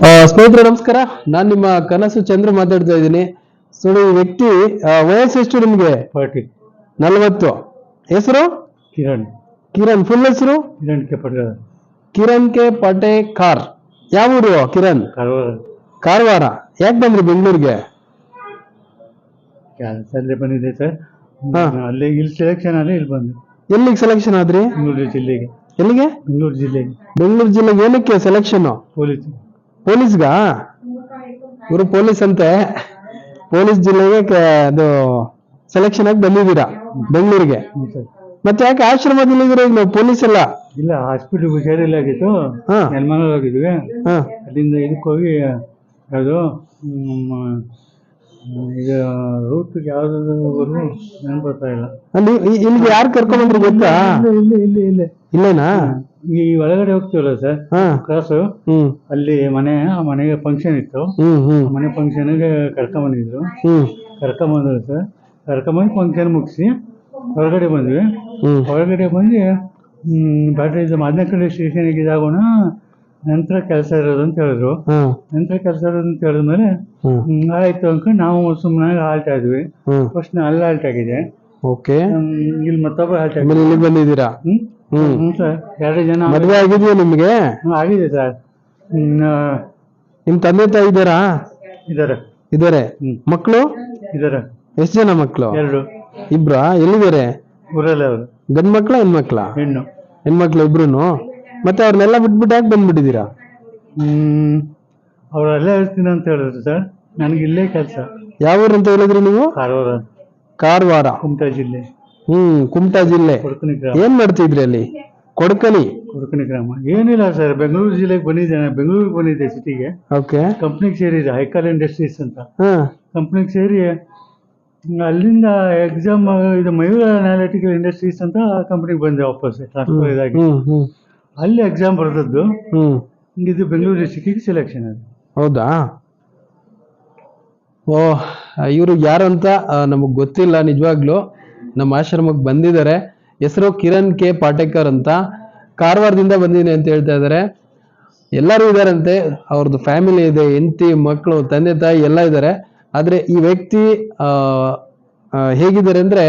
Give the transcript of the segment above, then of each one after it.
ಸ್ನೇಹಿತರೆ ನಮಸ್ಕಾರ. ನಾನು ನಿಮ್ಮ ಕನಸು ಚಂದ್ರ ಮಾತಾಡ್ತಾ ಇದ್ದೀನಿ. ಸೊ ಈ ವ್ಯಕ್ತಿ ವಯಸ್ಸು ಎಷ್ಟು ನಿಮ್ಗೆ? ಪಾರ್ಟಿ ನಲವತ್ತು. ಹೆಸರು? ಕಿರಣ್. ಕಿರಣ್. ಫುಲ್ ಹೆಸರು? ಕಿರಣ್ ಕೆ ಪಟೇಲ್. ಕಿರಣ್ ಕೆ ಪಟೇಕಾರ್. ಯಾವ ಊರು ಕಿರಣ್? ಕಾರವಾರ. ಕಾರವಾರ. ಯಾಕೆ ಬಂದ್ರಿ ಬೆಂಗಳೂರಿಗೆ? ಬಂದಿದೆ ಸರ್. ಹಾ. ಅಲ್ಲಿ ಇಲ್ಲಿ ಸೆಲೆಕ್ಷನ್ ಆದ್ರೆ ಇಲ್ಲಿ ಬಂದೆ. ಎಲ್ಲಿಗೆ ಸೆಲೆಕ್ಷನ್ ಆದ್ರಿ? ಬೆಂಗಳೂರು ಜಿಲ್ಲೆಗೆ. ಎಲ್ಲಿಗೆ? ಬೆಂಗಳೂರು ಜಿಲ್ಲೆಗೆ. ಬೆಂಗಳೂರು ಜಿಲ್ಲೆಗೆ ಏನಕ್ಕೆ ಸೆಲೆಕ್ಷನ್ ಪೊಲೀಸ್. ಪೊಲೀಸ್ಗಾ? ಇವರು ಪೊಲೀಸ್ ಅಂತೆ. ಪೊಲೀಸ್ ಜಿಲ್ಲೆಗೆ ಅದು ಸೆಲೆಕ್ಷನ್ ಆಗಿ ಬಂದಿದ್ದೀರಾ? ಬೆಂಗಳೂರಿಗೆ. ಮತ್ತೆ ಯಾಕೆ ಆಶ್ರಮದಲ್ಲಿ ಇದ್ದೀರಾ ಈಗ ಪೊಲೀಸ್ ಎಲ್ಲ? ಇಲ್ಲ ಹಾಸ್ಪಿಟಲ್ ಹುಷಾರಿಲ್ಲ ಆಗಿತ್ತು ಹಾ. ನೆಲಮಂಗಲ ಹೋಗಿದ್ವಿ. ಹಾ. ಅಲ್ಲಿಂದ ಇದಕ್ಕೆ ಹೋಗಿ ಯಾವುದು ಇದು ರೂಟ್ ಯಾವ್ದು ಊರು ನೆನಪು ಬರ್ತಾ ಇಲ್ಲ. ಅಲ್ಲಿ ಇಲ್ಲಿ ಇಲ್ಲಿಗೆ ಯಾರು ಕರ್ಕೊಂಡ್ ಬಂದ್ರಿ ಗೊತ್ತಾ? ಇಲ್ಲ ಇಲ್ಲ ಇಲ್ಲ ಇಲ್ಲೇನಾ? ಈ ಒಳಗಡೆ ಹೋಗ್ತೀವಲ್ಲ ಸರ್ ಹಾ. ಕ್ರಾಸು ಹ್ಮ್. ಅಲ್ಲಿ ಮನೆ ಆ ಮನೆಗೆ ಫಂಕ್ಷನ್ ಇತ್ತು. ಹ್ಮ್ ಹ್ಮ್. ಮನೆ ಫಂಕ್ಷನ್ಗೆ ಕರ್ಕೊಂಬಂದಿದ್ರು ಹ್ಮ್. ಕರ್ಕೊಂಬಂದ್ರು ಸರ್ ಕರ್ಕೊಂಬಂದು ಫಂಕ್ಷನ್ ಮುಗಿಸಿ ಹೊರಗಡೆ ಬಂದ್ವಿ. ಹ್ಮ್. ಹೊರಗಡೆ ಬಂದು ಬ್ಯಾಟ್ರಿ ಇದು ಮಾದನಕಳ್ಳಿ ಸ್ಟೇಷನ್ಗೆ ಇದಾಗೋಣ ನಂತರ ಕೆಲಸ ಇರೋದು ಅಂತ ಹೇಳಿದ್ರು. ಹ್ಮ್ ನಂತರ ಕೆಲಸ ಇರೋದು ಅಂತ ಹೇಳಿದ್ಮೇಲೆ ಮೇಲೆ ಹ್ಮ್, ಆಯ್ತು ಅನ್ಕೊಂಡು ನಾವು ಸುಮ್ಮನೆ ಹಾಲ್ಟ್ ಆದ್ವಿ ಹ್ಮ್. ಫಸ್ಟ್ ನಾ ಅಲ್ಲಿ ಹಾಲ್ಟ್ ಆಗಿದೆ ಓಕೆ ಹ್ಮ್, ಇಲ್ಲಿ ಮತ್ತೊಬ್ಬ ಹಾಲ್ಟ್ ಆಗಿದೆ ಆಮೇಲೆ ಬಂದಿದ್ದೀರಾ? ಹ್ಮ್. ಹ್ಮ್. ಸರ್ ಎರಡು ಜನ ಮದ್ವೆ ಆಗಿದ್ಯಾ ನಿಮ್ಗೆ? ಹ್ಮ್, ಆಗಿದೆ ಸರ್. ನಿಮ್ ತಂದೆ ತಾಯಿ ಇದ್ದಾರಾ? ಇದಾರೆ ಇದಾರೆ ಹ್ಮ್. ಮಕ್ಕಳು ಇದಾರೆ ಎಷ್ಟು ಜನ ಮಕ್ಕಳು ಎರಡು. ಇಬ್ರಾ? ಎಲ್ಲಿದ್ದಾರೆ? ಊರಲ್ಲೇ ಅವರು. ಗಂಡ್ ಮಕ್ಳ ಹೆಣ್ಮಕ್ಳ? ಹೆಣ್ಣು. ಹೆಣ್ಮಕ್ಳು ಇಬ್ರುನು? ಮತ್ತೆ ಅವ್ರನ್ನೆಲ್ಲ ಬಿಟ್ಬಿಟ್ಟು ಯಾಕೆ ಬಂದ್ಬಿಟ್ಟಿದ್ದೀರಾ? ಹ್ಮ್ ಅವ್ರು ಅಲ್ಲೇ ಇರ್ತೀನಿ ಅಂತ ಹೇಳಿದ್ರು ಸರ್. ನನಗೆ ಇಲ್ಲೇ ಕೆಲಸ. ಯಾವ ಊರು ಅಂತ ಹೇಳಿದ್ರಿ ನೀವು? ಕಾರವಾರ. ಕಾರವಾರ. ಕುಮಟಾ ಜಿಲ್ಲೆ. ಹ್ಮ್ ಕುಮಟಾ ಜಿಲ್ಲೆ. ಕೊಡಕನಿ ಗ್ರಾಮ. ಏನ್ ಮಾಡ್ತಿದ್ರಿ ಅಲ್ಲಿ? ಕೊಡಕಲಿ ಕೊಡಕನಿ ಗ್ರಾಮ. ಏನಿಲ್ಲ ಸರ್ ಬೆಂಗಳೂರು ಜಿಲ್ಲೆಗೆ ಬಂದಿದ್ದೇನೆ. ಬೆಂಗಳೂರಿಗೆ ಬಂದಿದ್ದೆ ಸಿಟಿಗೆ. ಓಕೆ. ಕಂಪ್ನಿಗೆ ಸೇರಿದೆ ಹೈಕಾಲ್ ಇಂಡಸ್ಟ್ರೀಸ್ ಅಂತ. ಹಾ. ಕಂಪ್ನಿಗೆ ಸೇರಿ ಅಲ್ಲಿಂದ ಎಕ್ಸಾಮ್ ಇದು ಮಯೂರ ಅನಾಲಿಟಿಕಲ್ ಇಂಡಸ್ಟ್ರೀಸ್ ಅಂತ ಕಂಪ್ನಿಗೆ ಬಂದೆ ವಾಪಸ್ ಟ್ರಾನ್ಸ್ಫರ್ ಇದಾಗಿ. ಹ್ಮ್ ಹ್ಮ್. ಅಲ್ಲಿ ಎಕ್ಸಾಮ್ ಬರೆದದ್ದು. ಹ್ಮ್. ಇದು ಬೆಂಗಳೂರು ಡಿಸ್ಟಿಕ್ಕಿಗೆ ಸೆಲೆಕ್ಷನ್ ಅದು. ಹೌದಾ? ಓ ಇವರು ಯಾರು ಅಂತ ನಮಗೆ ಗೊತ್ತಿಲ್ಲ ನಿಜವಾಗ್ಲೂ. ನಮ್ಮ ಆಶ್ರಮಕ್ಕೆ ಬಂದಿದ್ದಾರೆ. ಹೆಸರು ಕಿರಣ್ ಕೆ. ಪಾಟೇಕರ್ ಅಂತ. ಕಾರವಾರದಿಂದ ಬಂದಿದ್ದೀನಿ ಅಂತ ಹೇಳ್ತಾ ಇದ್ದಾರೆ. ಎಲ್ಲರೂ ಇದ್ದಾರಂತೆ. ಅವ್ರದ್ದು ಫ್ಯಾಮಿಲಿ ಇದೆ, ಹೆಂಡತಿ, ಮಕ್ಕಳು, ತಂದೆ, ತಾಯಿ ಎಲ್ಲ ಇದ್ದಾರೆ. ಆದರೆ ಈ ವ್ಯಕ್ತಿ ಹೇಗಿದ್ದಾರೆ ಅಂದರೆ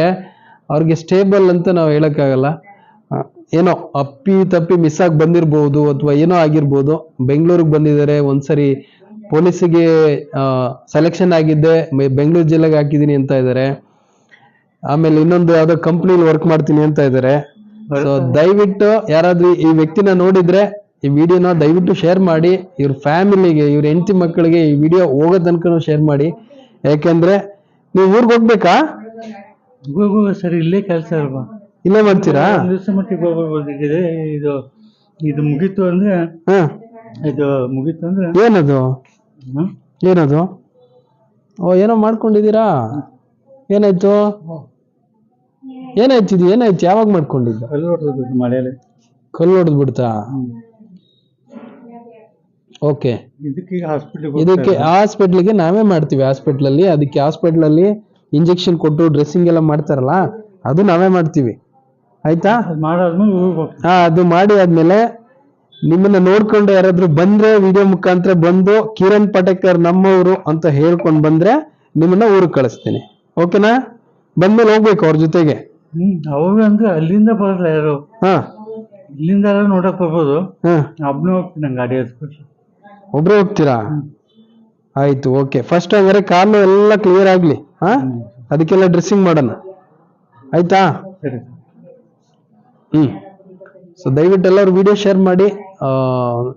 ಅವ್ರಿಗೆ ಸ್ಟೇಬಲ್ ಅಂತ ನಾವು ಹೇಳೋಕ್ಕಾಗಲ್ಲ. ಏನೋ ಅಪ್ಪಿ ತಪ್ಪಿ ಮಿಸ್ ಆಗಿ ಬಂದಿರ್ಬೋದು ಅಥವಾ ಏನೋ ಆಗಿರ್ಬೋದು. ಬೆಂಗಳೂರಿಗೆ ಬಂದಿದ್ದಾರೆ. ಒಂದ್ಸರಿ ಪೊಲೀಸಿಗೆ ಸೆಲೆಕ್ಷನ್ ಆಗಿದ್ದೆ. ಬೆಂಗಳೂರು ಜಿಲ್ಲೆಗೆ ಹಾಕಿದ್ದೀನಿ ಅಂತ ಇದ್ದಾರೆ. ಆಮೇಲೆ ಇನ್ನೊಂದು ಯಾವ್ದೋ ಕಂಪ್ನಿಲಿ ವರ್ಕ್ ಮಾಡ್ತೀನಿ ಅಂತ ಇದ್ದಾರೆ ಸೊ ದಯವಿಟ್ಟು ಯಾರಾದ್ರೂ ಈ ವ್ಯಕ್ತಿನ ನೋಡಿದ್ರೆ ಈ ವಿಡಿಯೋನ ದಯವಿಟ್ಟು ಶೇರ್ ಮಾಡಿ ಇವ್ರ ಫ್ಯಾಮಿಲಿಗೆ ಇವ್ರ ಹೆಂಡತಿ ಮಕ್ಕಳಿಗೆ ಈ ವಿಡಿಯೋ ಹೋಗೋ ತನಕ ಶೇರ್ ಮಾಡಿ. ಯಾಕೆಂದ್ರೆ ನೀವು ಊರಿಗೆ ಹೋಗ್ಬೇಕಾ? ಹೋಗು ಸರ್ ಇಲ್ಲೇ ಕೆಲಸ ಅಲ್ವಾ? ಇಲ್ಲೇ ಮಾಡ್ತೀರಾ? ದಿವಸ ಮಟ್ಟಿಗೆ ಹೋಗ್ಬೋದಿದೆ ಇದು ಇದು ಮುಗೀತು ಅಂದ್ರೆ ಹಾ. ಇದು ಮುಗೀತು ಅಂದ್ರೆ ಏನದು? ಹ್ಮ್? ಏನದು? ಓ ಏನೋ ಮಾಡ್ಕೊಂಡಿದ್ದೀರಾ? ಏನಾಯ್ತು? ಏನಾಯ್ತು ಇದು? ಏನಾಯ್ತು? ಯಾವಾಗ ಮಾಡ್ಕೊಂಡಿದ್ದ? ಮಳೆಯಲ್ಲಿ. ಕಲ್ಲು ಹೊಡೆದು ಬಿಡ್ತಾ? ಓಕೆ. ಇದಕ್ಕೆ ಹಾಸ್ಪಿಟ್ಲಿಗೆ ಇದಕ್ಕೆ ಹಾಸ್ಪಿಟ್ಲಿಗೆ ನಾವೇ ಮಾಡ್ತೀವಿ ಹಾಸ್ಪಿಟ್ಲಲ್ಲಿ. ಅದಕ್ಕೆ ಹಾಸ್ಪಿಟ್ಲಲ್ಲಿ ಇಂಜೆಕ್ಷನ್ ಕೊಟ್ಟು ಡ್ರೆಸ್ಸಿಂಗ್ ಎಲ್ಲ ಮಾಡ್ತಾರಲ್ಲ ಅದು ನಾವೇ ಮಾಡ್ತೀವಿ. ಆಯ್ತಾ? ಹಾ ಅದು ಮಾಡಿ ಆದ್ಮೇಲೆ ನಿಮ್ಮನ್ನ ನೋಡ್ಕೊಂಡು ಯಾರಾದ್ರೂ ಬಂದ್ರೆ ವಿಡಿಯೋ ಮುಖಾಂತರ ಬಂದು ಕಿರಣ್ ಪಟೇಕರ್ ನಮ್ಮವರು ಅಂತ ಹೇಳ್ಕೊಂಡು ಬಂದ್ರೆ ನಿಮ್ಮನ್ನ ಊರಿಗೆ ಕಳಿಸ್ತೀನಿ. ಓಕೆನಾ? ಬಂದ್ಮೇಲೆ ಹೋಗ್ಬೇಕು ಅವ್ರ ಜೊತೆಗೆ. ಹ್ಮ್ ಅವಾಗ ಅಂದ್ರೆ ಅಲ್ಲಿಂದ ಬರಲ್ಲ ಯಾರು. ಹಾ. ಇಲ್ಲಿಂದ ಎಲ್ಲ ನೋಡಕ್ ಬರ್ಬೋದು. ಹಾ. ಒಬ್ನೇ ಹೋಗ್ತೀನಿ ಗಾಡಿ ಹತ್ಬಿಟ್ಟು ಒಬ್ರೇ ಹೋಗ್ತೀರಾ? ಆಯ್ತು ಓಕೆ. ಫಸ್ಟ್ ಹಂಗಾರೆ ಕಾಲು ಎಲ್ಲ ಕ್ಲಿಯರ್ ಆಗ್ಲಿ ಹಾ? ಅದಕ್ಕೆಲ್ಲ ಡ್ರೆಸ್ಸಿಂಗ್ ಮಾಡೋಣ. ಆಯ್ತಾ? ಸರಿ. ಹ್ಮ್. ಸೊ ದಯವಿಟ್ಟು ಎಲ್ಲರೂ ವಿಡಿಯೋ ಶೇರ್ ಮಾಡಿ. ಆ,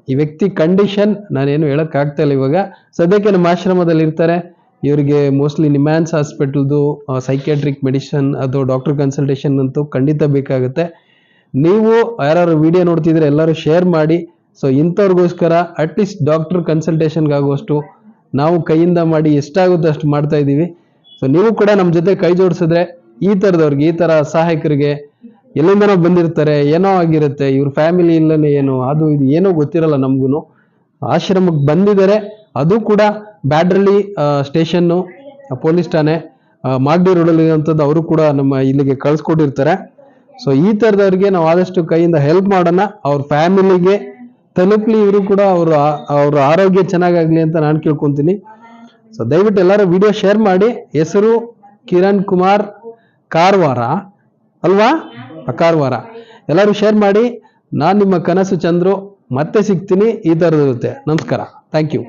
ಈ ವ್ಯಕ್ತಿ ಕಂಡೀಷನ್ ನಾನೇನು ಹೇಳಕ್ ಆಗ್ತಾ ಇಲ್ಲ ಇವಾಗ. ಸದ್ಯಕ್ಕೆ ನಮ್ಮ ಆಶ್ರಮದಲ್ಲಿ ಇರ್ತಾರೆ ಇವರಿಗೆ ಮೋಸ್ಟ್ಲಿ ನಿಮ್ಯಾನ್ಸ್ ಹಾಸ್ಪಿಟಲ್ದು ಸೈಕ್ಯಾಟ್ರಿಕ್ ಮೆಡಿಷನ್ ಅದು ಡಾಕ್ಟರ್ ಕನ್ಸಲ್ಟೇಷನ್ ಅಂತೂ ಖಂಡಿತ ಬೇಕಾಗುತ್ತೆ. ನೀವು ಯಾರು ವಿಡಿಯೋ ನೋಡ್ತಿದ್ರೆ ಎಲ್ಲರೂ ಶೇರ್ ಮಾಡಿ. ಸೊ ಇಂಥವ್ರಿಗೋಸ್ಕರ ಅಟ್ಲೀಸ್ಟ್ ಡಾಕ್ಟರ್ ಕನ್ಸಲ್ಟೇಷನ್ಗಾಗುವಷ್ಟು ನಾವು ಕೈಯಿಂದ ಮಾಡಿ ಎಷ್ಟಾಗುತ್ತೆ ಅಷ್ಟು ಮಾಡ್ತಾ ಇದ್ದೀವಿ. ಸೊ ನೀವು ಕೂಡ ನಮ್ಮ ಜೊತೆ ಕೈ ಜೋಡಿಸಿದ್ರೆ ಈ ಥರದವ್ರಿಗೆ, ಈ ಥರ ಸಹಾಯಕರಿಗೆ ಎಲ್ಲಿಂದನೋ ಬಂದಿರ್ತಾರೆ, ಏನೋ ಆಗಿರುತ್ತೆ, ಇವ್ರ ಫ್ಯಾಮಿಲಿ ಇಲ್ಲನೇ ಏನೋ, ಅದು ಇದು, ಏನೋ ಗೊತ್ತಿರಲ್ಲ ನಮಗೂ ಆಶ್ರಮಕ್ಕೆ ಬಂದಿದ್ದಾರೆ. ಅದು ಕೂಡ ಬ್ಯಾಡ್ರಲ್ಲಿ ಸ್ಟೇಷನ್ನು ಪೊಲೀಸ್ ಠಾಣೆ ಮಾಗಡಿ ರೋಡಲ್ಲಿ ಇರುವಂಥದ್ದು ಅವರು ಕೂಡ ನಮ್ಮ ಇಲ್ಲಿಗೆ ಕಳಿಸ್ಕೊಟ್ಟಿರ್ತಾರೆ. ಸೊ ಈ ಥರದವ್ರಿಗೆ ನಾವು ಆದಷ್ಟು ಕೈಯಿಂದ ಹೆಲ್ಪ್ ಮಾಡೋಣ. ಅವ್ರ ಫ್ಯಾಮಿಲಿಗೆ ತಲುಪಲಿ ಇವರು ಕೂಡ ಅವರು, ಅವ್ರ ಆರೋಗ್ಯ ಚೆನ್ನಾಗಾಗಲಿ ಅಂತ ನಾನು ಕೇಳ್ಕೊತೀನಿ. ಸೊ ದಯವಿಟ್ಟು ಎಲ್ಲರೂ ವಿಡಿಯೋ ಶೇರ್ ಮಾಡಿ. ಹೆಸರು ಕಿರಣ್ ಕುಮಾರ್ ಕಾರವಾರ. ಅಲ್ವಾ? ಕಾರವಾರ. ಎಲ್ಲರೂ ಶೇರ್ ಮಾಡಿ. ನಾನು ನಿಮ್ಮ ಕನಸು ಚಂದ್ರು, ಮತ್ತೆ ಸಿಗ್ತೀನಿ. ಈ ಥರದಿರುತ್ತೆ ನಮಸ್ಕಾರ. Thank you